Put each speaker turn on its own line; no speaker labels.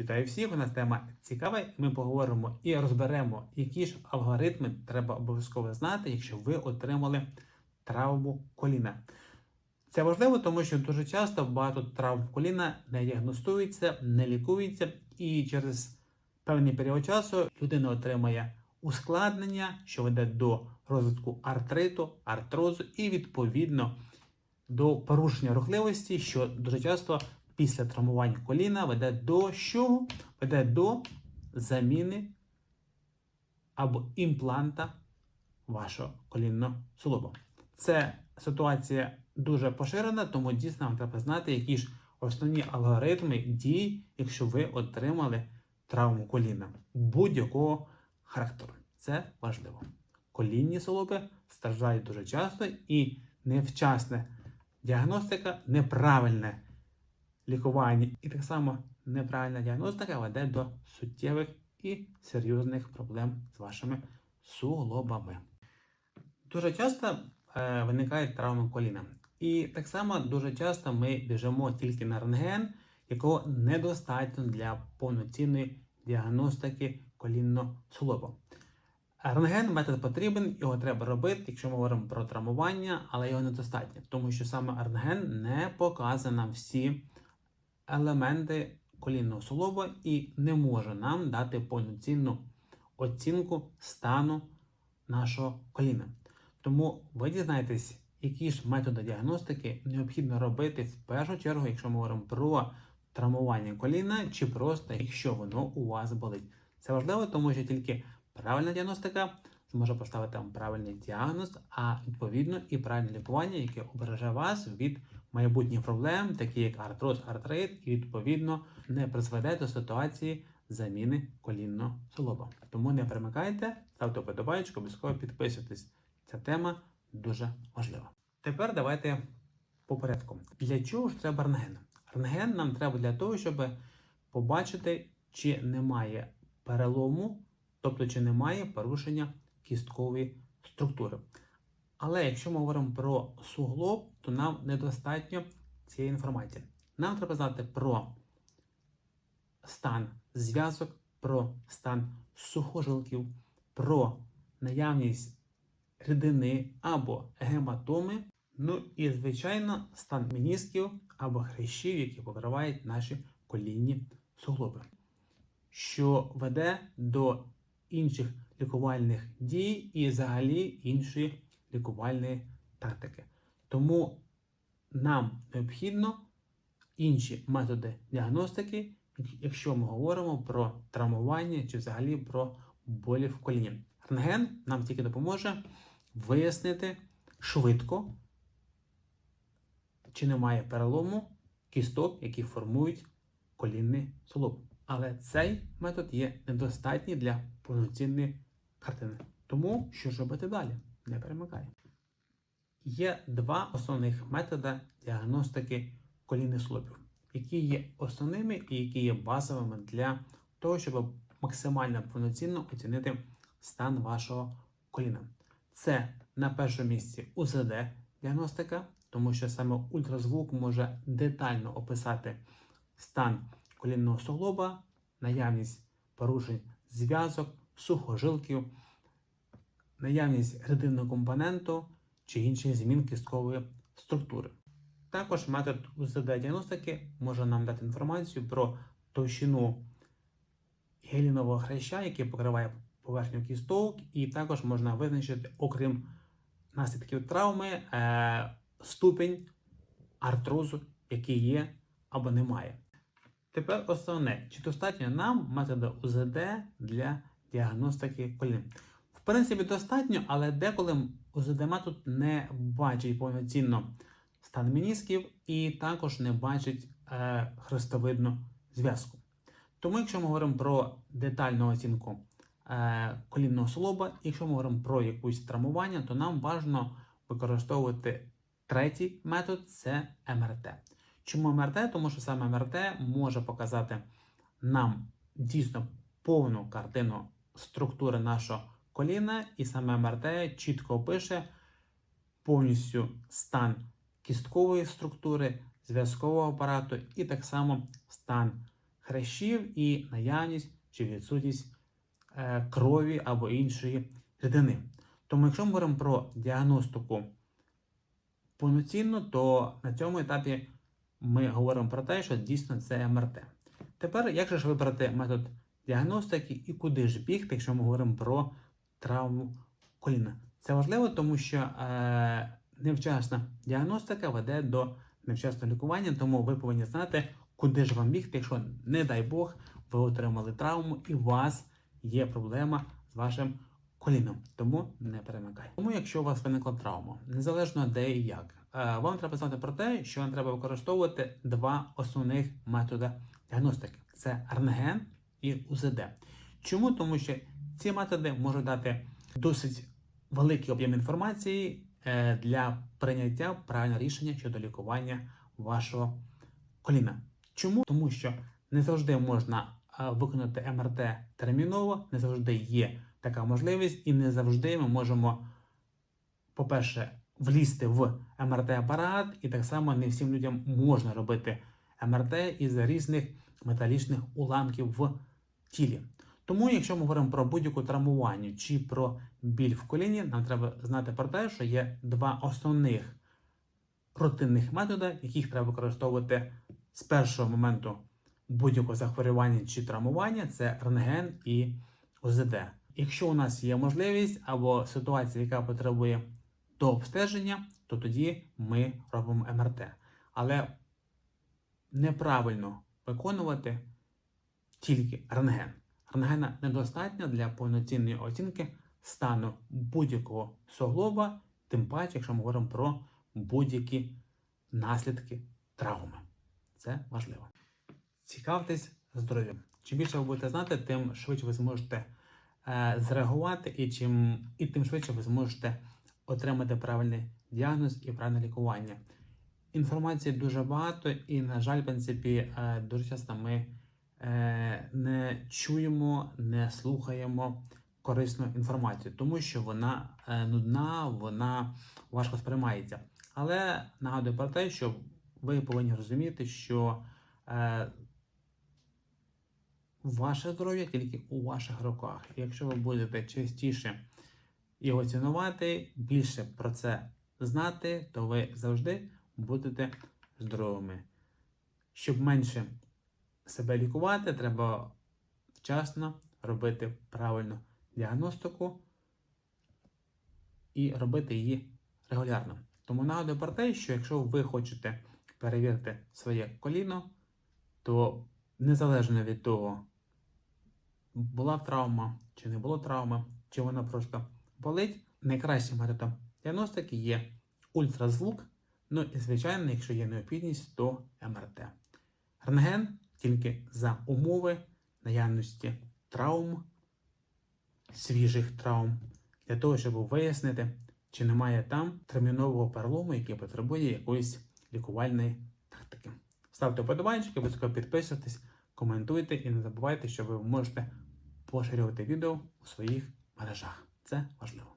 Вітаю всіх! У нас тема цікава. Ми поговоримо і розберемо, які ж алгоритми треба обов'язково знати, якщо ви отримали травму коліна. Це важливо, тому що дуже часто багато травм коліна не діагностуються, не лікуються, і через певний період часу людина отримає ускладнення, що веде до розвитку артриту, артрозу і відповідно до порушення рухливості, що дуже часто після травмування коліна веде до що? Веде до заміни або імпланта вашого колінного суглоба. Це ситуація дуже поширена, тому дійсно вам треба знати, які ж основні алгоритми дій, якщо ви отримали травму коліна будь-якого характеру. Це важливо. Колінні суглоби страждають дуже часто і невчасна діагностика, неправильне лікування і так само неправильна діагностика веде до суттєвих і серйозних проблем з вашими суглобами. Дуже часто е, виникають травми коліна. І так само дуже часто ми біжимо тільки на рентген, якого недостатньо для повноцінної діагностики колінного суглоба. Рентген метод потрібен, його треба робити, якщо ми говоримо про травмування, але його недостатньо, тому що саме рентген не показує нам всі елементи колінного суглоба і не може нам дати повноцінну оцінку стану нашого коліна. Тому ви дізнаєтесь, які ж методи діагностики необхідно робити в першу чергу, якщо ми говоримо про травмування коліна, чи просто якщо воно у вас болить. Це важливо, тому що тільки правильна діагностика зможе поставити вам правильний діагноз, а відповідно і правильне лікування, яке обереже вас від майбутніх проблем, такі як артроз, артрит, і відповідно не призведе до ситуації заміни колінного суглоба. Тому не примикайте, ставте вподобайку, обов'язково підписуйтесь. Ця тема дуже важлива. Тепер давайте по порядку. Для чого ж треба рентген? Рентген нам треба для того, щоб побачити, чи немає перелому, тобто чи немає порушення кісткової структури. Але якщо ми говоримо про суглоб, то нам недостатньо цієї інформації. Нам треба знати про стан зв'язок, про стан сухожилків, про наявність рідини або гематоми, ну і, звичайно, стан мінісків або хрящів, які покривають наші колінні суглоби, що веде до інших лікувальних дій і взагалі іншої лікувальної тактики. Тому нам необхідно інші методи діагностики, якщо ми говоримо про травмування чи взагалі про болі в коліні. Рентген нам тільки допоможе вияснити швидко, чи немає перелому кісток, які формують колінний суглоб. Але цей метод є недостатній для повноцінної картини. Тому що ж робити далі? Не перемикай. Є два основних методи діагностики колінних суглобів, які є основними і які є базовими для того, щоб максимально повноцінно оцінити стан вашого коліна. Це на першому місці УЗД-діагностика, тому що саме ультразвук може детально описати стан колінного суглоба, наявність порушень зв'язок, сухожилків, наявність рідинного компоненту чи інших змін кісткової структури. Також метод УЗД-діагностики може нам дати інформацію про товщину гелінового хряща, який покриває поверхню кісток, і також можна визначити, окрім наслідків травми, е, ступінь артрозу, який є або немає. Тепер основне, чи достатньо нам методу УЗД для діагностики колін? В принципі, достатньо, але деколи УЗД метод не бачить повноцінно стан мінісків і також не бачить е, хрестовидну зв'язку. Тому, якщо ми говоримо про детальну оцінку е, колінного суглоба, якщо ми говоримо про якусь травмування, то нам бажано використовувати третій метод це МРТ. Чому МРТ? Тому що саме МРТ може показати нам дійсно повну картину структури нашого коліна, і саме МРТ чітко опише повністю стан кісткової структури, зв'язкового апарату і так само стан хрящів і наявність чи відсутність е, крові або іншої рідини. Тому, якщо ми говоримо про діагностику повноцінно, то на цьому етапі ми говоримо про те, що дійсно це МРТ. Тепер, як же ж вибрати метод діагностики і куди ж бігти, якщо ми говоримо про травму коліна? Це важливо, тому що е, невчасна діагностика веде до невчасного лікування, тому ви повинні знати, куди ж вам бігти, якщо, не дай Бог, ви отримали травму і у вас є проблема з вашим коліном. Тому не перемикай. Тому, якщо у вас виникла травма, незалежно де і як, е, вам треба знати про те, що вам треба використовувати два основних методи діагностики: це рентген і УЗД. Чому? Тому що ці методи можуть дати досить великий об'єм інформації е, для прийняття правильного рішення щодо лікування вашого коліна. Чому? Тому що не завжди можна е, виконати МРТ терміново, не завжди є така можливість, і не завжди ми можемо, по-перше, влізти в МРТ-апарат, і так само не всім людям можна робити МРТ із різних металічних уламків в тілі. Тому, якщо ми говоримо про будь-яку травмування чи про біль в коліні, нам треба знати про те, що є два основних рутинних методи, яких треба використовувати з першого моменту будь-якого захворювання чи травмування це рентген і ОЗД. Якщо у нас є можливість або ситуація, яка потребує до обстеження, то тоді ми робимо МРТ. Але неправильно виконувати тільки рентген. Рентгена недостатньо для повноцінної оцінки стану будь-якого суглоба, тим паче, якщо ми говоримо про будь-які наслідки травми. Це важливо. Цікавтесь здоров'ям. Чим більше ви будете знати, тим швидше ви зможете е, зреагувати, і чим і тим швидше ви зможете отримати правильний діагноз і правильне лікування. Інформації дуже багато, і, на жаль, в принципі, е, дуже часто ми не чуємо, не слухаємо корисну інформацію, тому що вона е, нудна, вона важко сприймається. Але нагадую про те, що ви повинні розуміти, що е, ваше здоров'я тільки у ваших руках. Якщо ви будете частіше його цінувати, більше про це знати, то ви завжди будете здоровими. Щоб менше себе лікувати, треба вчасно робити правильну діагностику і робити її регулярно. Тому нагадую про те, що якщо ви хочете перевірити своє коліно, то незалежно від того, була травма чи не було травми, чи вона просто болить, найкращим методом діагностики є ультразвук. Ну і, звичайно, якщо є необхідність, то МРТ. Рентген тільки за умови наявності травм, свіжих травм, для того, щоб вияснити, чи немає там термінового перелому, який потребує якоїсь лікувальної тактики. Ставте вподобайки, обов'язково підписуйтесь, коментуйте і не забувайте, що ви можете поширювати відео у своїх мережах. Це важливо.